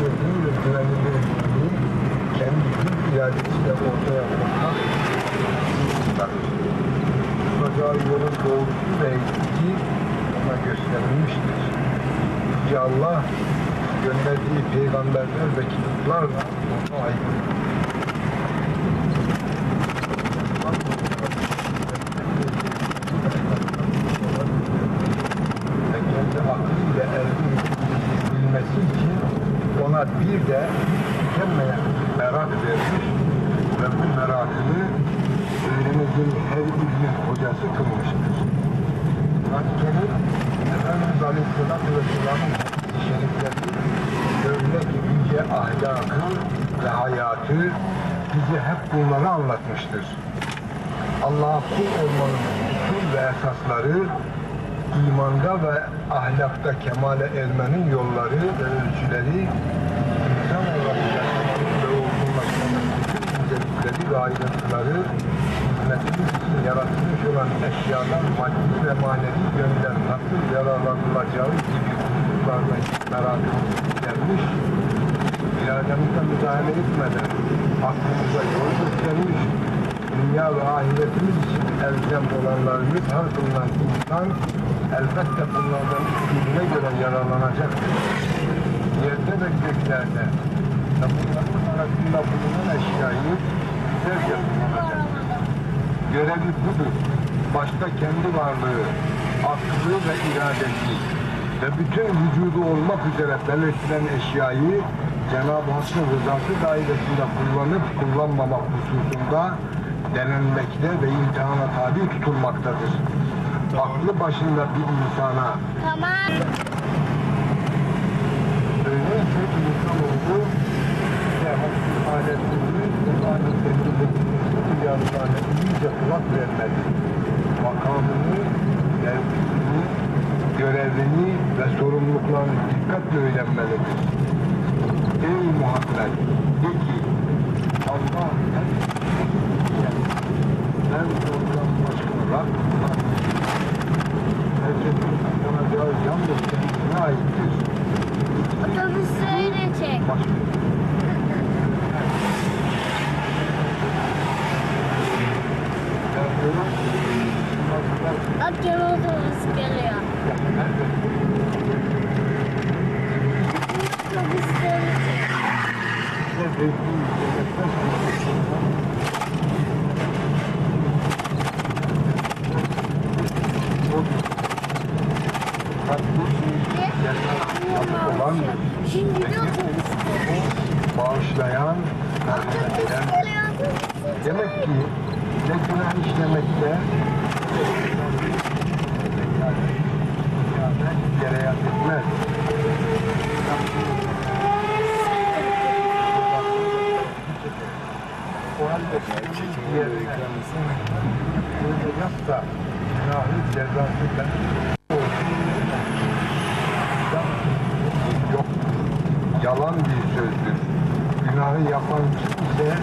olduğu ve güvenilir olduğu kendi hür iradesiyle ortaya koymak Tutacağı yolun doğrusu ve eğitici ona gösterilmiştir. Yüce Allah gönderdiği peygamberler ve kitaplarla ona aykırı. ve kendi aklıyla elde bilmesi için ona bir de tükenmeyen merak vermiş ve bu merakını öğreneceğin her kılmıştır. Kur'an-ı Kerim Efendimiz Aleyhisselatü Vesselam'ın şerifleri örnek yüce ahlakı ve hayatı bize hep bunları anlatmıştır. Allah'a kul olmanın usul ve esasları, imanda ve ahlakta kemale ermenin yolları ve ölçüleri, insan olarak yaşamanın ve olgunlaşmanın bütün incelikleri ve ayrıntıları, hizmetimiz yaratılmış olan eşyadan maddi ve manevi yönden nasıl yararlanılacağı gibi hususlarla merakımız gelmiş, irademize müdahale etmeden aklımıza yol göstermiş, dünya ve ahiretimiz için elzem olanlarını her kılınan insan elbette bunlardan istediğine göre yararlanacaktır. Yerde ve göklerde bunların arasında bulunan eşyayı güzelce kullanacaktır. Görevi budur. Başta kendi varlığı, aklı ve iradesi ve bütün vücudu olmak üzere belirtilen eşyayı Cenab-ı Hakk'ın rızası dairesinde kullanıp kullanmamak hususunda denenmekte ve imtihana tabi tutulmaktadır. Aklı başında bir insana Tamam. öyleyse insanoğlu ve hakkı aletini Kur'an-ı Kerim'deki uyarılarına iyice kulak vermeli. Makamını, mevkisini, görevini ve sorumluluklarını dikkatle öğrenmelidir. Ey Muhammed! De ki, Allah en ben ondan başka Rab var. Herkesin kullanacağı yalnız kendisine aittir. Otobüsleri çek. Başka Bak yeni otobüs geliyor. Şimdi de bağışlayan, Otobüs otobüs. demek ki ne günah işlemekte da günahı cezası ben yok. Yalan bir sözdür. Günahı yapan kimse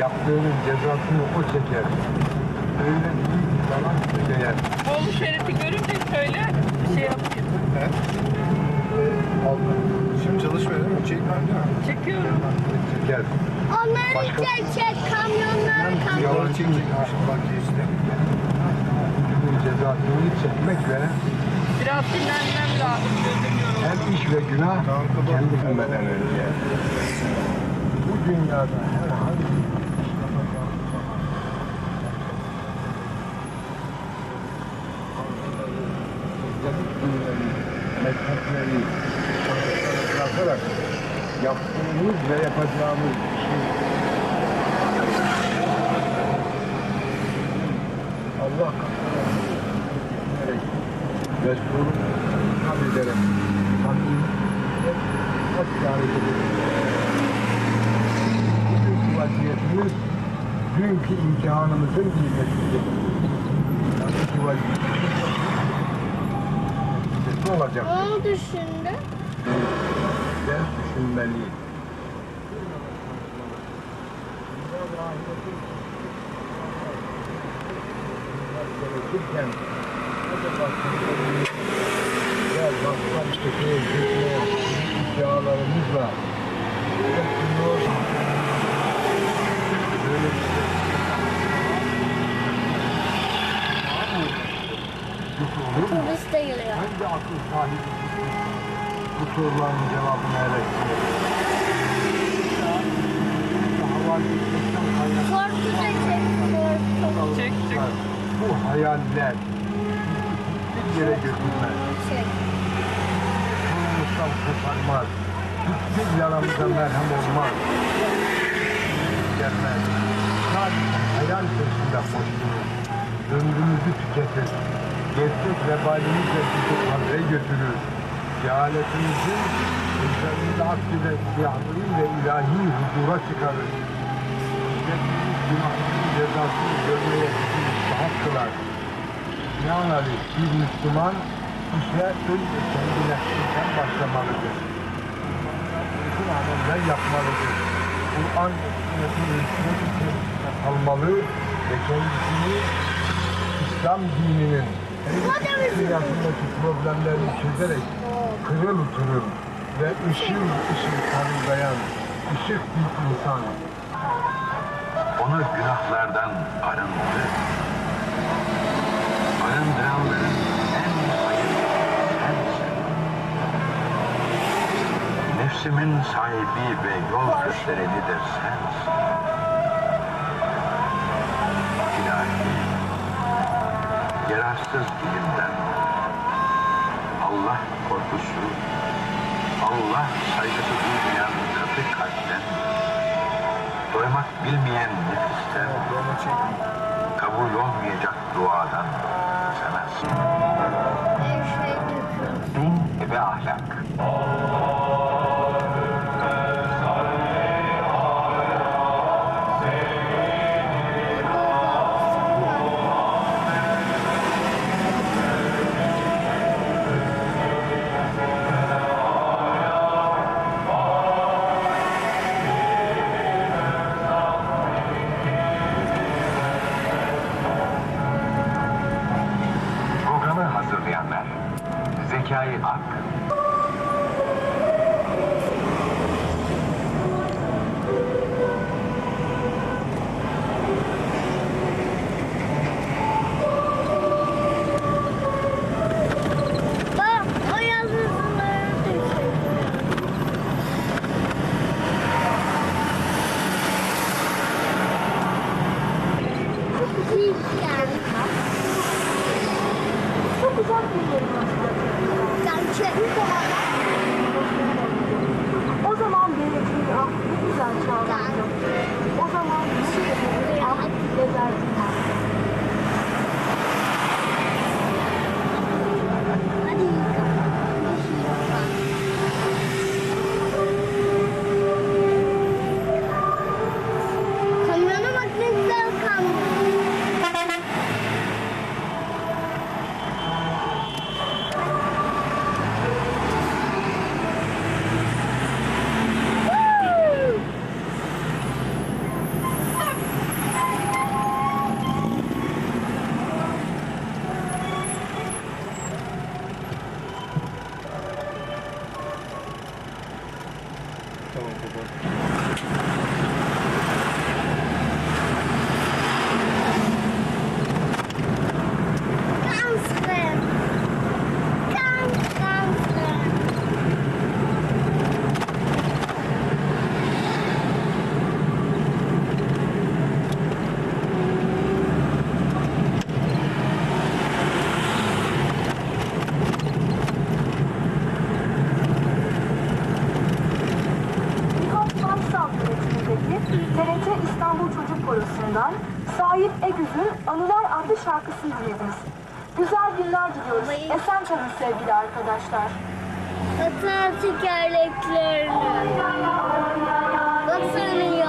yaptığının cezasını o çeker. Öyle değil, yalan söyleyen. Oğlu Şerif'i görünce söyle bir şey yapayım. Aldı. Şimdi çalışmıyor değil mi? Çekmem değil mi? Çekiyorum. Çeker. Onları Başka- çek çek kamyonları kamyon. Yalan çekecekmişim bak işte. Cezasını çekmek ve Biraz dinlenmem lazım. Gözüm yoruldu. her iş ve günah kendi bilmeden önce. Bu dünyada herhangi yaptığımız ve yapacağımız işi Allah katına düşünerek ve sorumluluk hamd ederek samimi asla Bugünkü vaziyetimiz dünkü imtihanımızın bilmesidir. Dünkü vaziyetimiz ne olacak? Onu düşündü. Ders düşünmeliyiz. Gerekirken Gel bak bak işte şeye gitmeye iddialarımızla. Böyle bir şey. Turist de geliyor. Hangi akıl sahibi bu soruların cevabını kaynaklı Korku çek. Çek bu hayaller hiçbir yere götürmez. Çek. Sonumuzdan kurtarmaz. Hiçbir yaramıza merhem olmaz. Gelmez. Sadece hayal peşinde koşturur. Ömrümüzü tüketir. Gerçek vebalimizle bizi kabre götürür. Cehaletimizin üzerinde akdeden siyahlığıyla ilahi huzura çıkarır. İşlettiğimiz günahların cezasını görmeye müstahak kılar. Binaenaleyh bir Müslüman işe önce kendi nefsinden başlamalıdır. Bütün ameller yapmalıdır. Kur'an sünnetin hükmet içerisinde kalmalı ve kendisini İslam dininin en dünyasındaki problemlerini çözerek kırıl kırıl ve ışıl ışıl parıldayan ışık bir insan Onu günahlardan arındır. Arındıranların en hayırlısı sensin. Nefsimin sahibi ve yol gösterenidir sensin. İlahi, yararsız dilimden Allah korkusu, Allah saygısı duymayan katı kalpten doymak bilmeyen nefisten, kabul olmayacak duadan şey dökülür. Din ve ahlak. Yerim O zaman geleceğin ah ne. Korosu'ndan Sahip Egüz'ün Anılar adlı şarkısını dinlediniz. Güzel günler diliyoruz. Esen kalın sevgili arkadaşlar. Atın tekerleklerini. Baksana